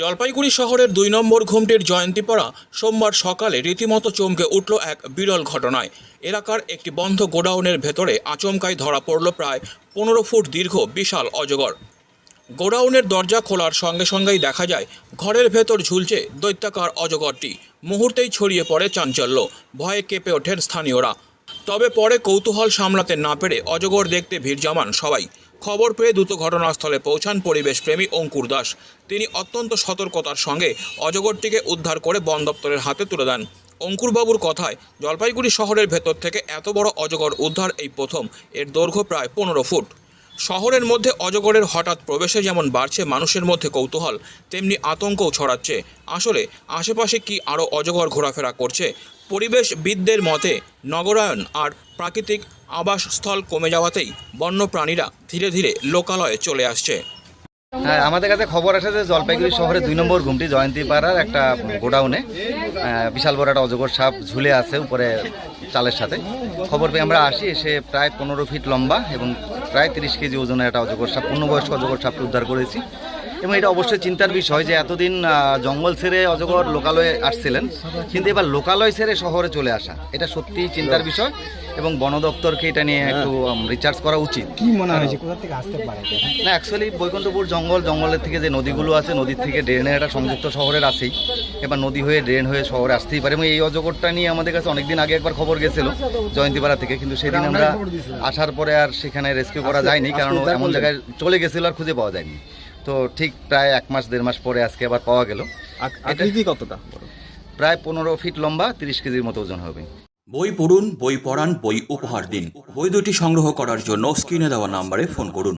জলপাইগুড়ি শহরের দুই নম্বর ঘুমটির জয়ন্তীপাড়া সোমবার সকালে রীতিমতো চমকে উঠল এক বিরল ঘটনায়। এলাকার একটি বন্ধ গোডাউনের ভেতরে আচমকায় ধরা পড়ল প্রায় পনেরো ফুট দীর্ঘ বিশাল অজগর। গোডাউনের দরজা খোলার সঙ্গে সঙ্গেই দেখা যায়, ঘরের ভেতর ঝুলছে দৈত্যাকার অজগরটি। মুহূর্তেই ছড়িয়ে পড়ে চাঞ্চল্য, ভয়ে কেঁপে ওঠেন স্থানীয়রা। তবে পরে কৌতূহল সামলাতে না পেরে অজগর দেখতে ভিড় জমান সবাই। খবর পেয়ে দ্রুত ঘটনাস্থলে পৌঁছান পরিবেশপ্রেমী অঙ্কুর দাস। তিনি অত্যন্ত সতর্কতার সঙ্গে অজগরটিকে উদ্ধার করে বন দপ্তরের হাতে তুলে দেন। অঙ্কুরবাবুর কথায়, জলপাইগুড়ি শহরের ভেতর থেকে এত বড় অজগর উদ্ধার এই প্রথম, এর দৈর্ঘ্য প্রায় পনেরো ফুট। শহরের মধ্যে অজগরের হঠাৎ প্রবেশে যেমন বাড়ছে মানুষের মধ্যে কৌতূহল, তেমনি আতঙ্কও ছড়াচ্ছে। আসলে, আশেপাশে কি আরও অজগর ঘোরাফেরা করছে? পরিবেশবিদদের মতে নগরায়ন আর প্রাকৃতিক আবাসস্থল কমে যাওয়াতেই বন্যপ্রাণীরা ধীরে ধীরে লোকালয়ে চলে আসছে। হ্যাঁ আমাদের কাছে খবর আসে যে জলপাইগুড়ি শহরে দুই নম্বর ঘুমটি জয়ন্তীপাড়ার একটা গোডাউনে বিশাল বড় একটা অজগর সাপ ঝুলে আছে উপরে চালের সাথে। খবর পেয়ে আমরা আসি, এসে প্রায় পনেরো ফিট লম্বা এবং প্রায় তিরিশ কেজি ওজনের একটা অজগর সাপ, পূর্ণবয়স্ক অজগর সাপকে উদ্ধার করেছি। এবং এটা অবশ্যই চিন্তার বিষয় যে এতদিন জঙ্গল ছেড়ে অজগর লোকালয়ে আসছিলেন। কিন্তু এবার লোকালয় ছেড়ে শহরে চলে আসা এটা সত্যিই চিন্তার বিষয় এবং বন দপ্তরকে এটা নিয়ে একটু রিচার্জ করা উচিত। কি মনে হয়েছে কোথা থেকে আসতে পারে না অ্যাকচুয়ালি বৈকুণ্ঠপুর জঙ্গল জঙ্গলের থেকে যে নদীগুলো আছে নদীর থেকে ড্রেনের একটা সংযুক্ত শহরের আছেই। এবার নদী হয়ে ড্রেন হয়ে শহরে আসতেই পারে। এবং এই অজগরটা নিয়ে আমাদের কাছে অনেকদিন আগে একবার খবর গেছিল জয়ন্তীপাড়া থেকে। কিন্তু সেদিন আমরা আসার পরে আর সেখানে রেস্কিউ করা যায়নি কারণ এমন জায়গায় চলে গেছিল আর খুঁজে পাওয়া যায়নি। তো ঠিক প্রায় এক মাস দেড় মাস পরে আজকে আবার পাওয়া গেল। আকৃতি কতটা প্রায় পনেরো ফিট লম্বা তিরিশ কেজির মতো ওজন হবে। বই পড়ুন বই পড়ান বই উপহার দিন। বই দুটি সংগ্রহ করার জন্য স্ক্রিনে দেওয়া নাম্বারে ফোন করুন।